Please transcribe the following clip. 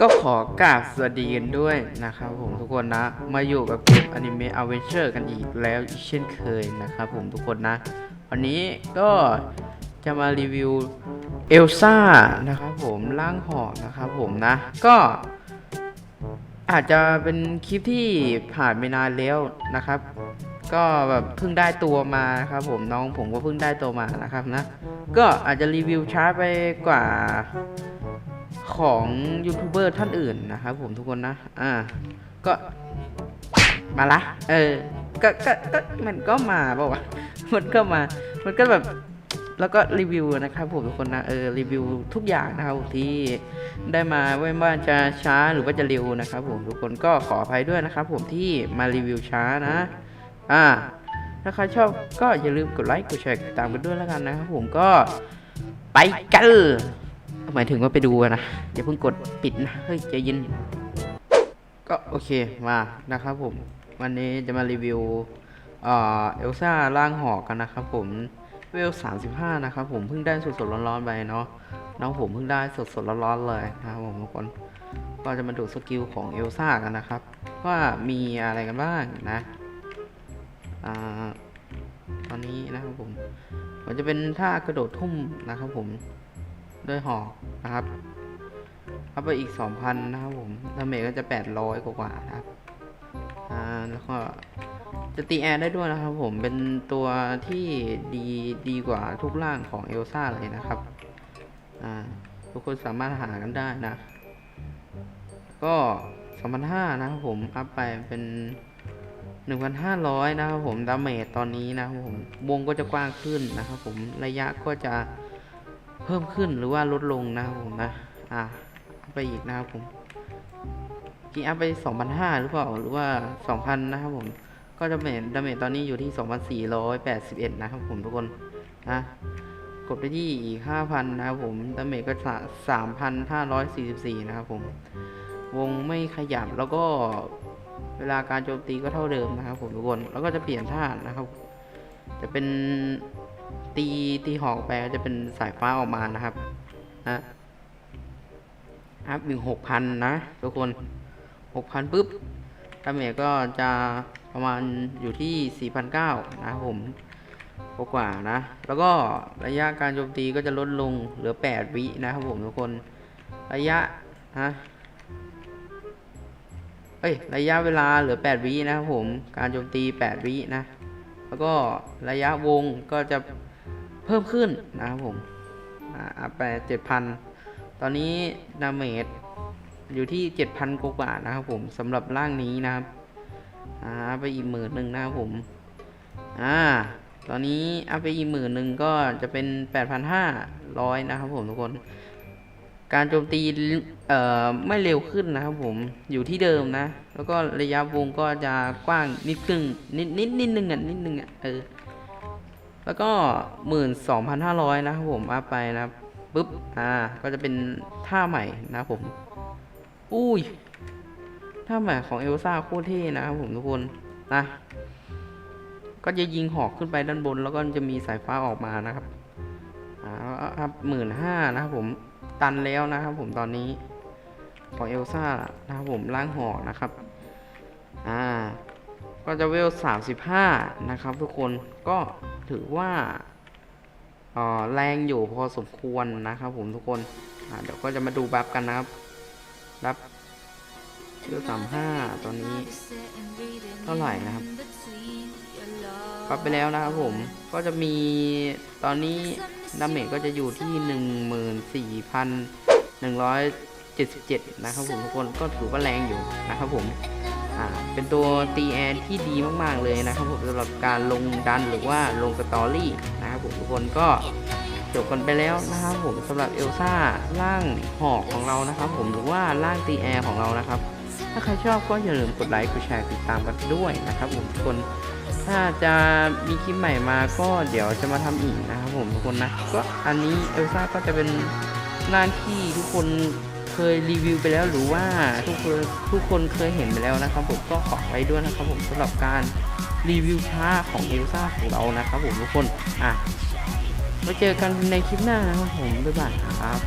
ก็ขอกราบสวัสดีกันด้วยนะครับผมทุกคนนะ มาอยู่กับเกมอนิเมะอเวนเจอร์กันอีกแล้วเช่นเคยนะครับผมทุกคนนะ วันนี้ก็จะมารีวิวเอลซ่านะครับผมร่างหอกนะครับผมนะ ก็อาจจะเป็นคลิปที่ผ่านไปนานแล้วนะครับ ก็แบบเพิ่งได้ตัวมาครับผมน้องผมก็เพิ่งได้ตัวมานะครับนะ ก็อาจจะรีวิวช้าไปกว่า ของยูทูบเบอร์ท่านอื่นนะครับผมทุกคนนะ อ่า ก็มาละ เออ ก็ ก็ ก็ มันก็มาเปล่า มันก็มา มันก็แบบ แล้วก็รีวิวนะครับผมทุกคนนะ เออ รีวิวทุกอย่างนะครับที่ได้มาไม่ว่าจะช้าหรือว่าจะเร็วนะครับผมทุกคนก็ขออภัยด้วยนะครับผมที่มารีวิวช้านะ อ่า ถ้าใครชอบก็อย่าลืมกดไลค์ กดแชร์ ตามกันด้วยแล้วกันนะครับผมก็ไปกัน หมายถึงว่าไปดูนะอย่าเพิ่งกดปิดนะเฮ้ยใจเย็นก็โอเคมานะครับผม วันนี้จะมารีวิวเอ่อเอลซ่าร่างหอกกันนะครับผมเวล35นะครับผมเพิ่งได้สดๆร้อนๆไปเนาะน้องผมเพิ่งได้สดๆร้อนๆเลยนะครับผมทุกคนก็จะมาดูสกิลของเอลซ่ากันนะครับ ว่ามีอะไรกันบ้างนะอ่าตอนนี้นะครับผมมันจะเป็นท่ากระโดดทุ่มนะครับผม ด้วยหอกนะครับอัพไปอีก 2,000 นะครับผมดาเมจก็จะ 800กว่านะครับ อ่า แล้วก็จะตีแอร์ได้ด้วยนะครับผม เป็นตัวที่ดีดีกว่าทุกร่างของเอลซ่าเลยนะครับ อ่า ทุกคนสามารถหากันได้นะ ก็2,500นะครับผม อัพไปเป็น 1,500 นะครับผม ดาเมจตอนนี้นะครับผม วงก็จะกว้างขึ้นนะครับผม ระยะก็จะ เพิ่มขึ้นหรือว่าลดลงนะครับผมนะ อะไปอีกนะครับผมกี่อัพไป 2,500 หรือเปล่า หรือว่า 2,000 นะครับผม ก็จะเมจดาเมจตอนนี้อยู่ที่ 2,481 นะครับผมทุกคน นะ กดไปที่อีก 5,000 นะครับผม ดาเมจก็ 3,544 นะครับผม วงไม่ขยับแล้วก็เวลาการโจมตีก็เท่าเดิมนะครับผมทุกคน แล้วก็จะเปลี่ยนท่านะครับ จะเป็น ตีตีหอกไปก็จะเป็นสายฟ้าออกมานะครับนะอัพหนึ่งหกพันนะทุกคนหกพันปุ๊บดาเมจก็จะประมาณอยู่ที่สี่พันเก้านะครับผมกว่านะ แล้วก็ระยะการโจมตีก็จะลดลงเหลือแปดวินะครับผมทุกคน ระยะฮะเอ้ย ระยะเวลาเหลือแปดวินะครับผม การโจมตีแปดวินะ แล้วก็ระยะวงก็จะเพิ่มขึ้นนะครับผมอ่าอัพไปเจ็ดพันตอนนี้ดาเมจอยู่ที่เจ็ดพันกว่านะครับผมสำหรับร่างนี้นะครับอ่าไปอีกหมื่นหนึ่งนะครับผมอ่าตอนนี้อัพไปอีกหมื่นหนึ่งก็จะเป็นแปดพันห้าร้อยนะครับผมทุกคน การโจมตีไม่เร็วขึ้นนะครับผมอยู่ที่เดิมนะ แล้วก็ระยะวงก็จะกว้างนิดครึ่งนิดนิดนิดนึงอะนิดนึงอะเออแล้วก็หมื่นสองพันห้าร้อยนะครับผมอัพไปนะปุ๊บอ่าก็จะเป็นท่าใหม่นะครับผม อุ้ยท่าใหม่ของเอลซ่าโคตรเท่นะครับผมทุกคนนะก็จะยิงหอกขึ้นไปด้านบน แล้วก็จะมีสายฟ้าออกมานะครับอ่าอัพหมื่นห้านะครับผม ตันแล้วนะครับผมตอนนี้ของเอลซ่านะครับผมล่างหอกนะครับ อ่า ก็จะเวล 35 นะครับทุกคนก็ถือว่าเอ่อแรงอยู่พอสมควรนะครับผมทุกคนอ่าเดี๋ยวก็จะมาดูบัฟกันนะครับบัฟเวล35ตอนนี้ เท่าไหร่นะครับบัฟไปแล้วนะครับผมก็จะมีตอนนี้ ดาเมจก็จะอยู่ที่ 14,177 นะครับผมทุกคนก็ถือว่าแรงอยู่นะครับผมอ่าเป็นตัวตีแอนที่ดีมาก ๆ เลยนะครับผมสำหรับการลงดันหรือว่าลงสตอรี่นะครับผมทุกคนก็จบกันไปแล้วนะครับผมสำหรับเอลซ่าร่างหอกของเรานะครับ ผมหรือว่าร่างตีแอร์ของเรานะครับ ถ้าใครชอบก็อย่าลืมกดไลค์กดแชร์ติดตามกันด้วยนะครับผมทุกคน ถ้าจะมีคลิปใหม่มาก็เดี๋ยวจะมาทำอีกนะครับผมทุกคนนะ ก็อันนี้เอลซ่าก็จะเป็นร่าที่ทุกคนเคยรีวิวไปแล้วหรือว่าทุกคนทุกคนเคยเห็นไปแล้วนะครับผมก็ขอไว้ด้วยนะครับผมสำหรับการรีวิวช้าของเอลซ่าของเรานะครับผมทุกคนอะไว้เจอกันในคลิปหน้านะครับผมบ๊ายบายครับ